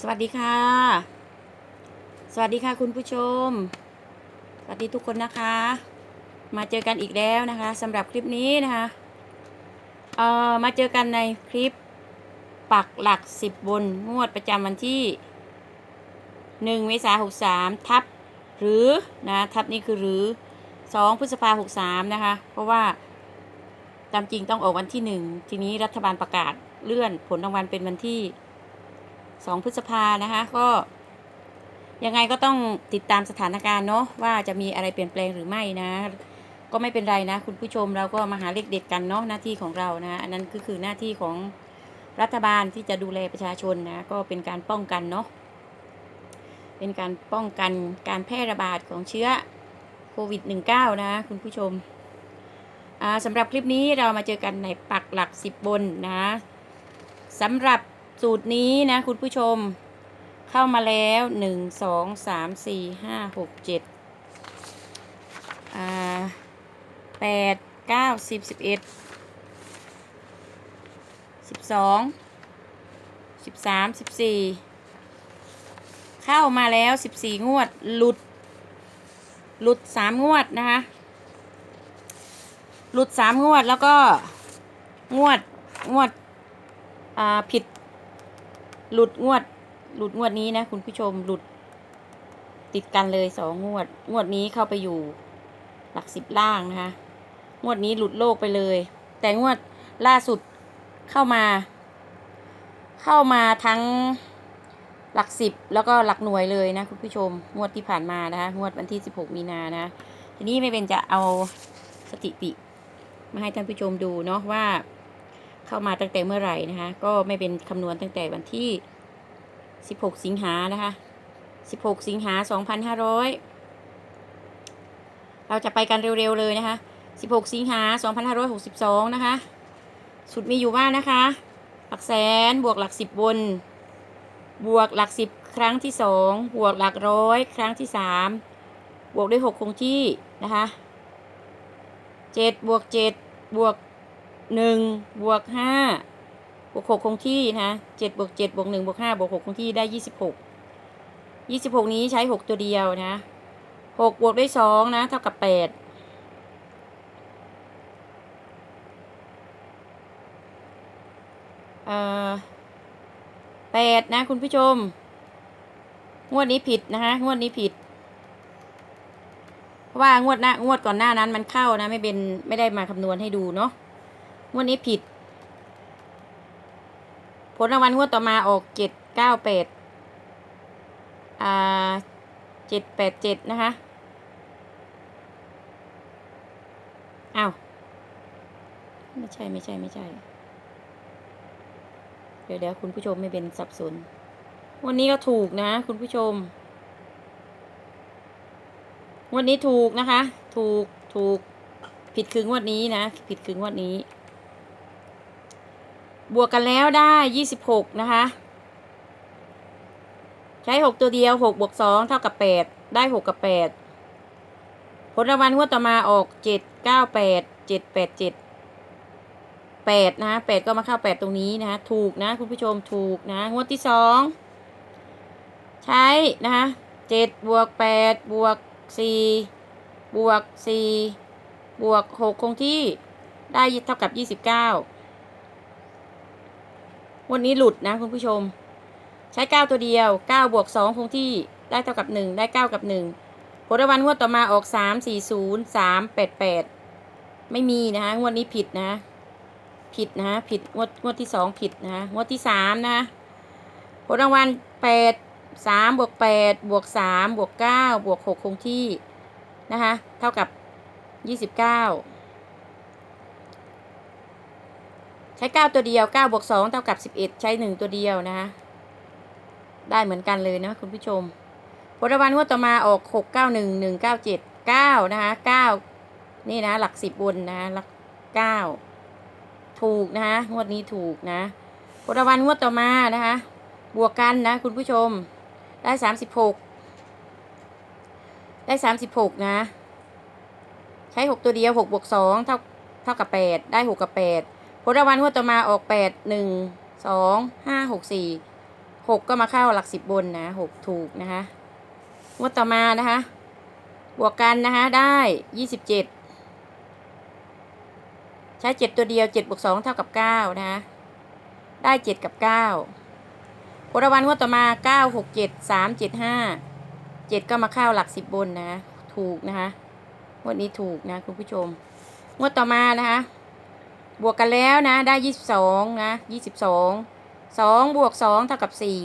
สวัสดีค่ะ สวัสดีค่ะคุณผู้ชม สวัสดีทุกคนนะคะ มาเจอกันอีกแล้วนะคะสำหรับคลิปนี้นะคะเอ่อมาเจอกันในคลิปปักหลักสิบบนงวดประจำวันที่หนึ่งเมษาหกสามทับหรือนะทับนี่คือหรือสองพฤษภาหกสามนะคะ เพราะว่าตามจริงต้องออกวันที่หนึ่งทีนี้รัฐบาลประกาศเลื่อนผลรางวัลเป็นวันที่ สองพฤษภานะคะ ก็ยังไงก็ต้องติดตามสถานการณ์เนาะว่าจะมีอะไรเปลี่ยนแปลงหรือไม่นะ ก็ไม่เป็นไรนะ คุณผู้ชมเราก็มาหาเลขเด็ดกันเนาะหน้าที่ของเรานะ อันนั้นก็คือหน้าที่ของรัฐบาลที่จะดูแลประชาชนนะก็เป็นการป้องกันเนาะเป็นการป้องกันการแพร่ระบาดของเชื้อโควิด -19 นะคุณผู้ชมสำหรับคลิปนี้เรามาเจอกันในปักหลักสิบบนนะสำหรับ สูตรนี้นะคุณผู้ชมเข้ามาแล้วหนึ่งสองสามสี่ห้าหกเจ็ดอ่าแปดเก้าสิบสิบเอ็ดสิบสองสิบสามสิบสี่เข้ามาแล้วสิบสี่งวด หลุด หลุดสามงวดนะคะ หลุดสามงวดแล้วก็งวดงวดอ่าผิด หลุดงวด หลุดงวดนี้นะ คุณผู้ชมหลุด ติดกันเลยสองงวด งวดนี้เข้าไปอยู่ หลักสิบล่างนะคะ งวดนี้หลุดโลกไปเลย แต่งวดล่าสุดเข้ามา เข้ามาทั้งหลักสิบแล้วก็หลักหน่วยเลยนะคุณผู้ชม งวดที่ผ่านมานะคะงวดวันที่สิบหกมีนานะ ทีนี้ไม่เป็นจะเอาสถิติ มาให้ท่านผู้ชมดูเนาะว่า เข้ามาตั้งแต่เมื่อไหร่นะคะ ก็ไม่เป็นคำนวณตั้งแต่วันที่ 16 สิงหานะคะ 16 สิงหา 2500 เราจะไปกันเร็วๆเลยนะคะ 16 สิงหา 2562 นะคะ สุดมีอยู่ว่านะคะ หลักแสนบวกหลักสิบบน บวกหลักสิบครั้งที่สองบวกหลักร้อยครั้งที่สามบวกด้วยหกคงที่นะคะเจ็ดบวกเจ็ดบวก หนึ่งบวกห้าบวกหกคงที่นะเจ็ดบวกเจ็ดบวกหนึ่งบวกห้าบวกหกคงที่ได้ยี่สิบหกยี่สิบหกนี้ใช้หกตัวเดียวนะหกบวกด้วยสองนะ เท่ากับแปดเอ่อแปดนะ คุณผู้ชม งวดนี้ผิดนะคะ งวดนี้ผิด เพราะว่างวดหน้างวดก่อนหน้านั้นมันเข้านะ ไม่เป็นไม่ได้มาคำนวณให้ดูเนาะ งวดนี้ผิด ผลรางวัลงวดต่อมาออกเจ็ดเก้าแปดอ่าเจ็ดแปดเจ็ดนะคะอ้าวไม่ใช่ไม่ใช่ไม่ใช่ เดี๋ยวเดี๋ยวคุณผู้ชมไม่เป็นสับสน วันนี้ก็ถูกนะ คุณผู้ชม วันนี้ถูกนะคะ ถูกถูกผิดคืองวดนี้นะ ผิดคืองวดนี้ บวกกันแล้วได้ยี่สิบหกนะคะ ใช้หกตัวเดียวหกบวกสองเท่ากับแปดได้หกกับแปดผลรางวัลงวดต่อมาออกเจ็ดเก้าแปดเจ็ดแปดเจ็ดแปดนะแปดก็มาเข้าแปดตรงนี้นะถูกนะคุณผู้ชมถูกนะงวดที่สองใช้นะคะเจ็ดบวกแปดบวกสี่บวกสี่บวกหกคงที่ได้เท่ากับยี่สิบเก้า วันนี้หลุดนะคุณผู้ชม ใช้ 9 ตัวเดียว 9 บวก 2 คงที่ได้เท่ากับ 1 ได้ 9 กับ 1 ผลรางวัลงวดต่อมาออก 3 4 0 3 8 8 ไม่มีนะคะงวดนี้ผิดนะ ผิดนะ ผิดงวดงวดที่ 2 ผิดนะงวดที่ 3 นะ ผลรางวัล 8 3บวก8บวก3บวก9บวก6คงที่นะคะเท่ากับ 29 ใช้เก้าตัวเดียวเก้าบวกสองเท่ากับสิบเอ็ดใช้หนึ่งตัวเดียวนะคะได้เหมือนกันเลยนะคุณผู้ชมผลรางวัลงวดต่อมาออกหกเก้าหนึ่งหนึ่งเก้าเจ็ดเก้านะคะเก้านี่นะ หลักสิบบนนะหลักเก้าถูกนะคะงวดนี้ถูกนะผลรางวัลงวดต่อมานะคะ บวกกันนะคุณผู้ชมได้สามสิบหกได้สามสิบหกนะ ใช้หกตัวเดียวหกบวกสองเท่าเท่ากับแปดได้หกกับแปด ผลรางวัลงวดต่อมาออกแปดหนึ่งสองห้าหกสี่หกก็มาเข้าหลักสิบบนนะหกถูกนะคะงวดต่อมานะคะ บวกกันนะคะได้ยี่สิบเจ็ดใช้เจ็ดตัวเดียวเจ็ดบวกสองเท่ากับเก้านะคะได้เจ็ดกับเก้าผลรางวัลงวดต่อมาเก้าหกเจ็ดสามเจ็ดห้าเจ็ดก็มาเข้าหลักสิบบนนะ ถูกนะคะงวดนี้ถูกนะคุณผู้ชมงวดต่อมานะคะ บวกกันแล้วนะ ได้ยี่สิบสองนะยี่สิบสองสองบวกสองเท่ากับสี่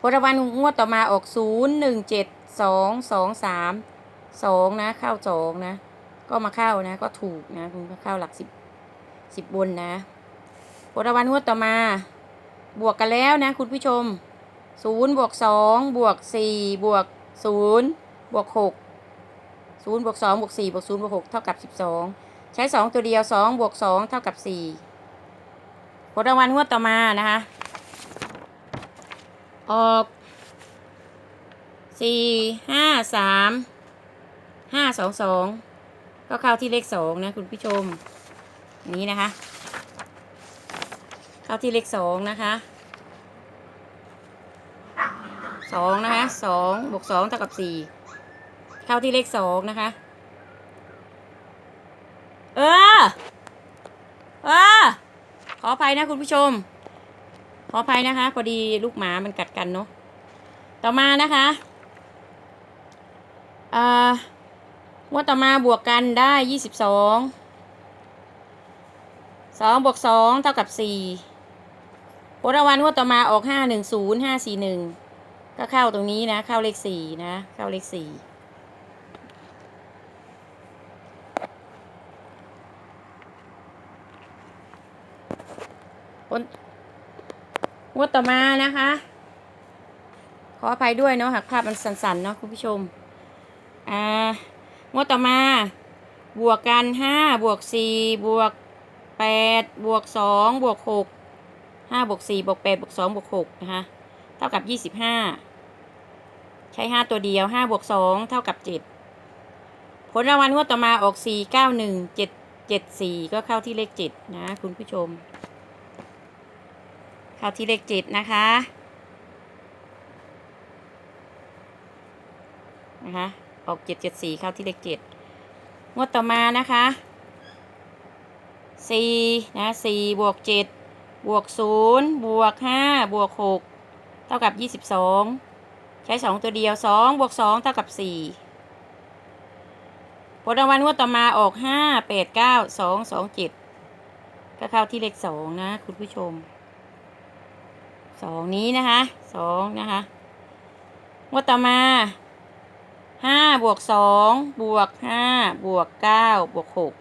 ผลรางวัลงวดต่อมาออกศูนย์หนึ่งเจ็ดสองสองสามสองนะ เข้าสองนะ ก็มาเข้านะ ก็ถูกนะคุณเข้าหลักสิบสิบบนนะผลรางวัลงวดต่อมา บวกกันแล้วนะ คุณผู้ชมศูนย์บวกสองบวกสี่บวกศูนย์บวกหกศูนย์บวกสองบวกสี่บวกศูนย์บวกหกเท่ากับสิบสอง ใช้สองตัวเดียวสองบวกสองเท่ากับสี่ผลรางวัลงวดต่อมานะคะ ออกสี่ห้าสามห้าสองสองก็เข้าที่เลขสองนะคุณผู้ชมนนี้นะคะ เข้าที่เลขสองนะคะสองนะคะสองบวกสองเท่ากับสี่เข้าที่เลขสองนะคะ เออเออขออภัยนะคุณผู้ชม ขออภัยนะคะ พอดีลูกหมามันกัดกันเนาะต่อมานะคะอ่างวดต่อมาบวกกันได้ยี่สิบสองสองบวกสองเท่ากับสี่ผลรางวัลงวดต่อมาออกห้าหนึ่งศูนย์ห้าสี่หนึ่งก็เข้าตรงนี้นะ เข้าเลขสี่นะ เข้าเลขสี่ งวดต่อมานะคะ ขออภัยด้วยเนาะหากภาพมันสั่นๆเนาะคุณผู้ชม อ่างวดต่อมา บวกกันห้าบวกสี่บวกแปดบวกสองบวกหกห้าบวกสี่บวกแปดบวกสองบวกหกนะคะเท่ากับยี่สิบห้าใช้ห้าตัวเดียวห้าบวกสองเท่ากับเจ็ดผลรางวัลงวดต่อมาออกสี่เก้าหนึ่งเจ็ดเจ็ดสี่ก็เข้าที่เลขเจ็ดนะคุณผู้ชม เข้าที่เลขเจ็ดนะคะนะคะออกเจ็ดเจ็ดสี่เข้าที่เลขเจ็ดงวดต่อมานะคะสี่นะสี่บวกเจ็ดบวกศูนย์บวกห้าบวกหกเท่ากับยี่สิบสองใช้สองตัวเดียวสองบวกสองเท่ากับสี่ผลรางวัลงวดต่อมาออกห้าแปดเก้าสองสองเจ็ดก็เข้าที่เลขสองนะคุณผู้ชม สองนี้นะคะสองนะคะงวดต่อมาห้าบวกสองบวกห้าบวกเก้าบวกหก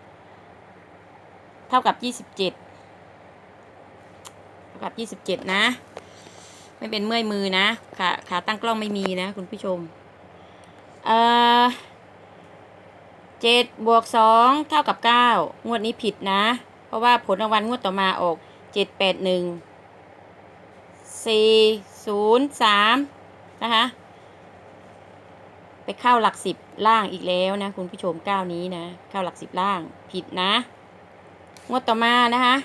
เท่ากับยี่สิบเจ็ดเท่ากับยี่สิบเจ็ดนะ ไม่เป็นเมื่อยมือนะขาขาตั้งกล้องไม่มีนะคุณผู้ชม เอ่อเจ็ดบวกสองเท่ากับเก้างวดนี้ผิดนะ เพราะว่าผลรางวัลงวดต่อมาออกเจ็ดแปดหนึ่ง สี่ศูนย์สามนะคะไปเข้าหลักสิบล่างอีกแล้วนะคุณผู้ชมก้าวนี้นะ เข้าหลักสิบล่างผิดนะงวดต่อมานะคะ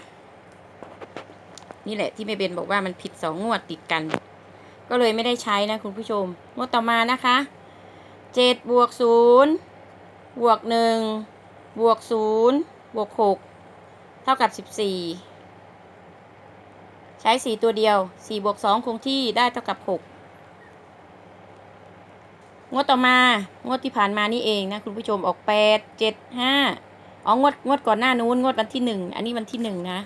นี่แหละที่แม่เบนบอกว่ามันผิดสองงวดติดกัน ก็เลยไม่ได้ใช้นะคุณผู้ชมงวดต่อมานะคะเจ็ดบวกศูนย์บวกหนึ่งบวกศูนย์บวกหกเท่ากับสิบสี่ ใช้สี่ตัวเดียวสี่บวกสองคงที่ได้เท่ากับหกงวดต่อมา งวดที่ผ่านมานี่เองนะ คุณผู้ชมออกแปดเจ็ดห้าอ๋องวดงวดก่อนหน้านู้นงวดวันที่หนึ่งอันนี้วันที่หนึ่งนะ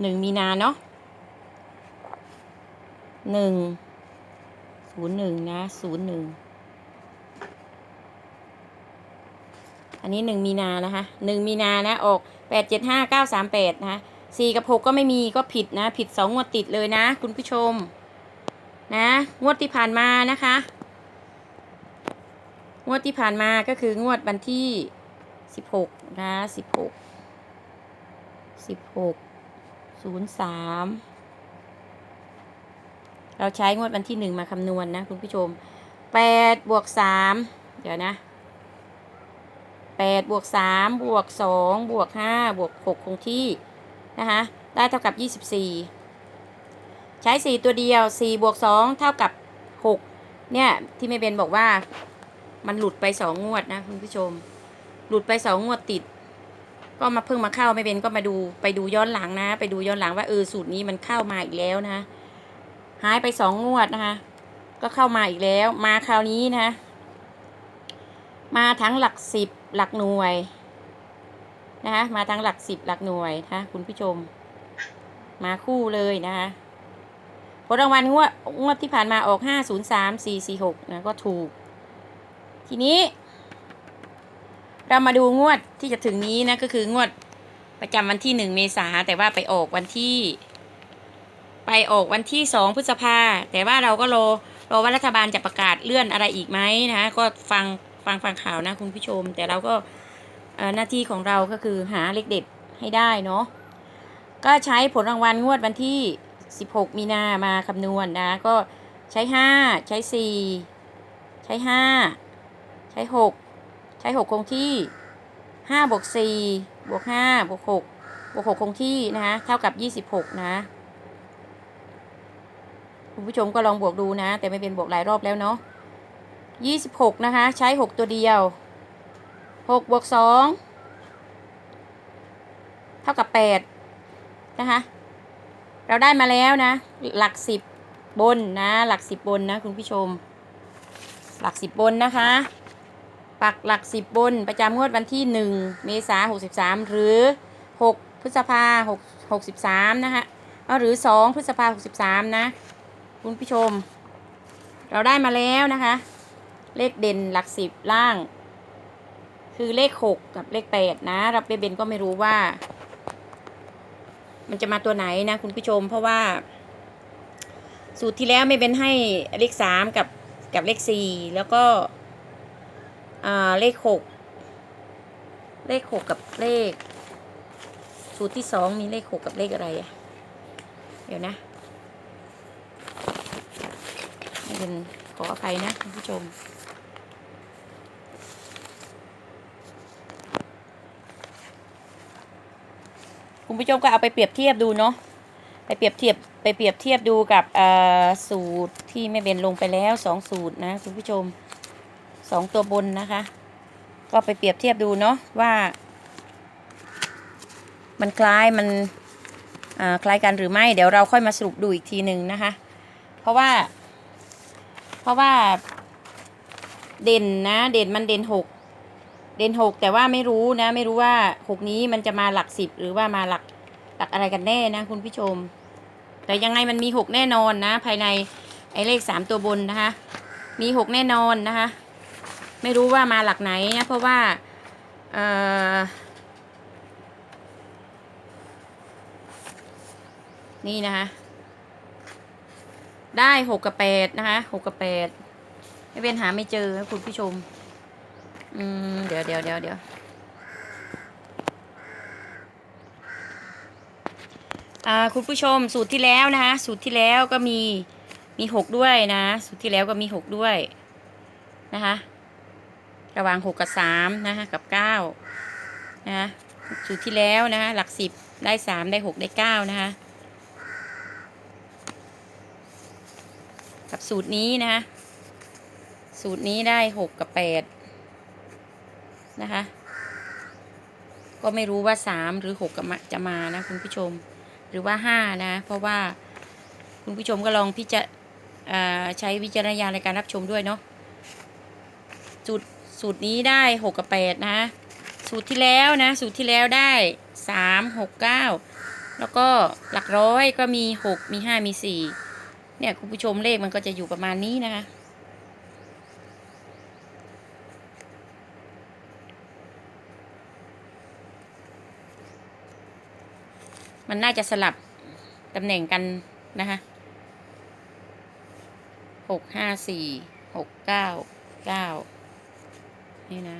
หนึ่งมีนาเนาะหนึ่งศูนย์หนึ่งนะศูนย์หนึ่งอันนี้หนึ่งมีนานะคะหนึ่งมีนานะ ออกแปดเจ็ดห้าเก้าสามแปดนะคะ สี่กับหกก็ไม่มีก็ผิดนะ ผิดสองงวดติดเลยนะ คุณผู้ชม นะ งวดที่ผ่านมานะคะ งวดที่ผ่านมาก็คืองวดวันที่สิบหกนะสิบหกสิบหกศูนย์สามเราใช้งวดวันที่หนึ่งมาคำนวณนะคุณผู้ชมแปดบวกสามเดี๋ยวนะแปดบวกสามบวกสองบวกห้าบวกหกคงที่ นะคะได้เท่ากับ 24 ใช้สี่ตัวเดียวสี่บวกสองเท่ากับหกเนี่ย ที่แม่เบนบอกว่ามันหลุดไปสองงวดนะคุณผู้ชม หลุดไปสองงวดติด ก็มาเพิ่งมาเข้าแม่เบนก็มาดูไปดูย้อนหลังนะ ไปดูย้อนหลังว่าเออสูตรนี้มันเข้ามาอีกแล้วนะหายไปสองงวดนะคะก็เข้ามาอีกแล้ว มาคราวนี้นะ มาทั้งหลักสิบหลักหน่วย นะคะมาทั้งหลักสิบหลักหน่วยนะคะคุณผู้ชม มาคู่เลยนะคะผลรางวัลงวดงวดที่ผ่านมาออกห้าศูนย์สามสี่สี่หกนะก็ถูก ทีนี้ เรามาดูงวดที่จะถึงนี้นะก็คืองวดประจำวันที่หนึ่งเมษาแต่ว่าไปออกวันที่ ไปออกวันที่สองพฤษภาแต่ว่าเราก็รอรอว่ารัฐบาลจะประกาศเลื่อนอะไรอีกไหมนะคะก็ฟังฟังฟังข่าวนะคุณผู้ชม แต่เราก็ หน้าที่ของเราก็คือหาเลขเด็ดให้ได้เนาะก็ใช้ผลรางวัลงวดวันที่ 16 มีนามาคำนวณนะ ก็ใช้ 5 ใช้ 4 ใช้ 5 ใช้ 6 ใช้ 6 คงที่ 5 บวก 4 บวก 5 บวก 6 บวก 6 คงที่นะคะเท่ากับ 26 นะ คุณผู้ชมก็ลองบวกดูนะ แต่ไม่เป็นบวกหลายรอบแล้วเนาะยี่สิบหกนะคะ ใช้หกตัวเดียว หกบวกสองเท่ากับแปดนะคะ เราได้มาแล้วนะ หลักสิบบนนะ หลักสิบบนนะคุณผู้ชม หลักสิบบนนะคะ ปักหลักสิบบนประจำงวดวันที่หนึ่งเมษาหกสิบสามหรือหกพฤษภาหกหกสิบสามนะคะหรือสองพฤษภาหกสิบสามนะ คุณผู้ชม เราได้มาแล้วนะคะ เลขเด่นหลักสิบล่าง คือเลขหกกับเลขแปดนะ รับเบนก็ไม่รู้ว่า มันจะมาตัวไหนนะคุณผู้ชม เพราะว่า สูตรที่แล้วไม่เป็นให้เลขสามกับกับเลขสี่แล้วก็อ่าเลขหกเลขหกกับเลข สูตรที่สองมีเลขหกกับเลขอะไรอะเดี๋ยวนะไม่เป็นขออภัยนะคุณผู้ชม คุณผู้ชมก็เอาไปเปรียบเทียบดูเนาะไปเปรียบเทียบไปเปรียบเทียบดูกับสูตรที่แม่เบนลงไปแล้วสองสูตรนะคุณผู้ชมสองตัวบนนะคะ ก็ไปเปรียบเทียบดูเนาะว่า มันคล้ายมันคล้ายกันหรือไม่ เดี๋ยวเราค่อยมาสรุปดูอีกทีหนึ่งนะคะ เพราะว่า เพราะว่าเด่นนะ เด่นมันเด่นหก เด่นหกแต่ว่าไม่รู้นะ ไม่รู้ว่าหกนี้มันจะมาหลักสิบหรือว่ามาหลักหลักอะไรกันแน่นะคุณผู้ชม แต่ยังไงมันมีหกแน่นอนนะ ภายในไอ้เลขสามตัวบนนะคะ มีหกแน่นอนนะคะ ไม่รู้ว่ามาหลักไหนนะ เพราะว่าเอ่อนี่นะคะ ได้หกกับแปดนะคะหกกับแปดไม่เป็นหาไม่เจอคุณผู้ชม อืม เดี๋ยวเดี๋ยวเดี๋ยวเดี๋ยวคุณผู้ชมสูตรที่แล้วนะคะสูตรที่แล้วก็มีมีหกด้วยนะ สูตรที่แล้วก็มีหกด้วยนะคะระหว่างหกกับสามนะคะกับเก้านะคะสูตรที่แล้วนะคะหลักสิบได้สามได้หกได้เก้านะคะกับสูตรนี้นะคะสูตรนี้ได้หกกับแปด นะคะ ก็ไม่รู้ว่าสามหรือหกจะมานะคุณผู้ชม หรือว่าห้านะ เพราะว่าคุณผู้ชมก็ลองพิจารใช้วิจารณญาณในการรับชมด้วยเนาะสูตรสูตรนี้ได้หกกับแปดนะสูตรที่แล้วนะ สูตรที่แล้วได้สามหกเก้าแล้วก็หลักร้อยก็มีหกมีห้ามีสี่เนี่ยคุณผู้ชมเลขมันก็จะอยู่ประมาณนี้นะคะ มันน่าจะสลับตำแหน่งกันนะคะหกห้าสี่หกเก้าเก้านี่นะ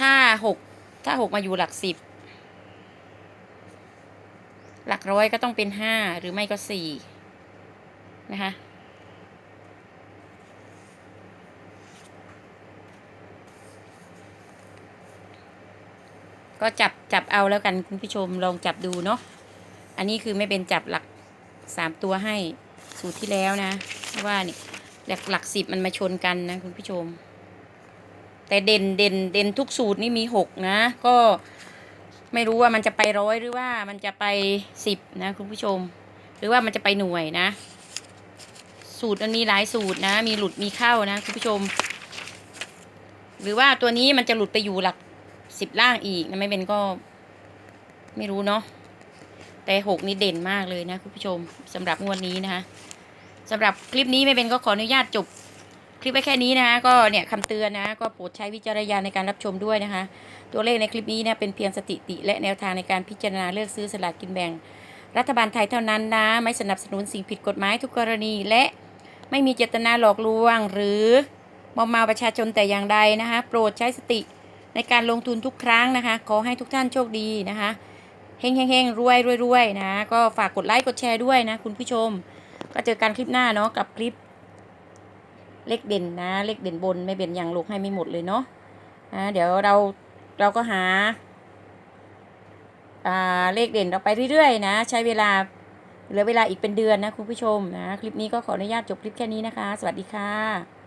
ถ้าหกถ้าหกมาอยู่หลักสิบ หลักร้อยก็ต้องเป็นห้าหรือไม่ก็สี่นะคะ ก็จับจับเอาแล้วกันคุณผู้ชมลองจับดูเนาะอันนี้คือไม่เป็นจับหลักสามตัวให้สูตรที่แล้วนะเพราะว่านี่หลักหลักสิบมันมาชนกันนะคุณผู้ชม แต่เด่นเด่นเด่นทุกสูตรนี่มีหกนะ ก็ไม่รู้ว่ามันจะไปร้อยหรือว่ามันจะไปสิบนะคุณผู้ชม หรือว่ามันจะไปหน่วยนะ สูตรมันมีหลายสูตรนะ มีหลุดมีเข้านะคุณผู้ชม หรือว่าตัวนี้มันจะหลุดไปอยู่หลัก สิบล่างอีกนะไม่เป็นก็ไม่รู้เนาะแต่หกนี่เด่นมากเลยนะคุณผู้ชมสำหรับงวดนี้นะคะสำหรับคลิปนี้ไม่เป็นก็ขออนุญาตจบคลิปไว้แค่นี้นะคะก็เนี่ยคำเตือนนะ ก็โปรดใช้วิจารณญาณในการรับชมด้วยนะคะ ตัวเลขในคลิปนี้เนี่ยเป็นเพียงสถิติ และแนวทางในการพิจารณาเลือกซื้อสลากกินแบ่ง รัฐบาลไทยเท่านั้นนะ ไม่สนับสนุนสิ่งผิดกฎหมายทุกกรณีและไม่มีเจตนาหลอกลวง หรือมอมเมาประชาชนแต่อย่างใดนะคะ โปรดใช้สติ ในการลงทุนทุกครั้งนะคะ ขอให้ทุกท่านโชคดีนะคะเฮงเฮงเฮงรวยรวยรวยนะก็ฝากกดไลค์กดแชร์ด้วยนะคุณผู้ชม ก็เจอกันคลิปหน้าเนาะกับคลิป เลขเด่นนะ เลขเด่นบนไม่เป็นอย่างลกให้ไม่หมดเลยเนาะอ่าเดี๋ยวเราเราก็หาอ่าเลขเด่นเราไปเรื่อยๆนะ ใช้เวลาเหลือเวลาอีกเป็นเดือนนะคุณผู้ชมนะคลิปนี้ก็ขออนุญาตจบคลิปแค่นี้นะคะ สวัสดีค่ะ